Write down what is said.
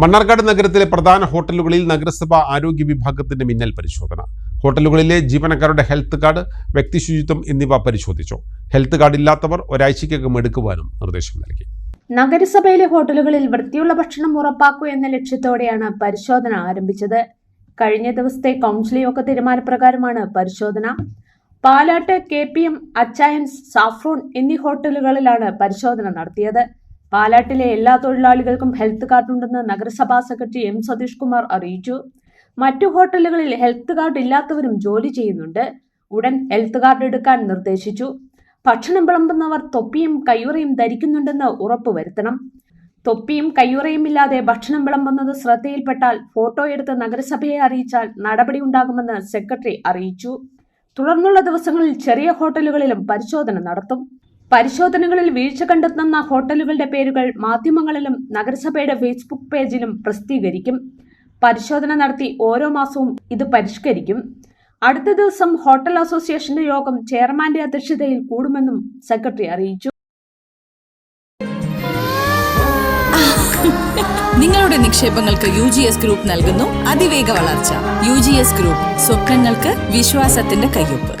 മണ്ണാർക്കാട് നഗരത്തിലെ പ്രധാന ഹോട്ടലുകളിൽ നഗരസഭ ആരോഗ്യ വിഭാഗത്തിന്റെ മിന്നൽ പരിശോധന. ഹോട്ടലുകളിലെ ജീവനക്കാരുടെ ഹെൽത്ത് കാർഡ് വ്യക്തി ശുചിത്വം എന്നിവ പരിശോധിച്ചു. ഹെൽത്ത് കാർഡ് ഇല്ലാത്തവർ ഒരാഴ്ചയ്ക്കകം എടുക്കുവാനും നിർദ്ദേശം നൽകി. നഗരസഭയിലെ ഹോട്ടലുകളിൽ വൃത്തിയുള്ള ഭക്ഷണം ഉറപ്പാക്കൂ എന്ന ലക്ഷ്യത്തോടെയാണ് പരിശോധന ആരംഭിച്ചത്. കഴിഞ്ഞ ദിവസത്തെ കൗൺസിൽ യോഗ തീരുമാനപ്രകാരമാണ് പരിശോധന. Palat K P M Achayans saffron എന്നീ ഹോട്ടലുകളിലാണ് പരിശോധന നടത്തിയത്. പാലാട്ടിലെ എല്ലാ തൊഴിലാളികൾക്കും ഹെൽത്ത് കാർഡ് ഉണ്ടെന്ന് നഗരസഭാ സെക്രട്ടറി എം സതീഷ് കുമാർ അറിയിച്ചു. മറ്റു ഹോട്ടലുകളിൽ ഹെൽത്ത് കാർഡ് ഇല്ലാത്തവരും ജോലി ചെയ്യുന്നുണ്ട്. ഉടൻ ഹെൽത്ത് കാർഡ് എടുക്കാൻ നിർദ്ദേശിച്ചു. ഭക്ഷണം വിളമ്പുന്നവർ തൊപ്പിയും കയ്യുറയും ധരിക്കുന്നുണ്ടെന്ന് ഉറപ്പുവരുത്തണം. തൊപ്പിയും കയ്യുറയും ഇല്ലാതെ ഭക്ഷണം വിളമ്പുന്നത് ശ്രദ്ധയിൽപ്പെട്ടാൽ ഫോട്ടോ എടുത്ത് നഗരസഭയെ അറിയിച്ചാൽ നടപടി ഉണ്ടാകുമെന്ന് സെക്രട്ടറി അറിയിച്ചു. തുടർന്നുള്ള ദിവസങ്ങളിൽ ചെറിയ ഹോട്ടലുകളിലും പരിശോധന നടത്തും. പരിശോധനകളിൽ വീഴ്ച കണ്ടെത്തുന്ന ഹോട്ടലുകളുടെ പേരുകൾ മാധ്യമങ്ങളിലും നഗരസഭയുടെ ഫേസ്ബുക്ക് പേജിലും പ്രസിദ്ധീകരിക്കും. പരിശോധന നടത്തി ഓരോ മാസവും ഇത് പരിഷ്കരിക്കും. അടുത്ത ദിവസം ഹോട്ടൽ അസോസിയേഷന്റെ യോഗം ചെയർമാന്റെ അധ്യക്ഷതയിൽ കൂടുമെന്നും സെക്രട്ടറി അറിയിച്ചു. നിങ്ങളുടെ നിക്ഷേപങ്ങൾക്ക് യു ജി എസ് ഗ്രൂപ്പ് നൽകുന്നു. അതിവേഗ വളർച്ച. യു ജി എസ് ഗ്രൂപ്പ് സ്വപ്നങ്ങൾക്ക് വിശ്വാസത്തിന്റെ കയ്യൊപ്പ്.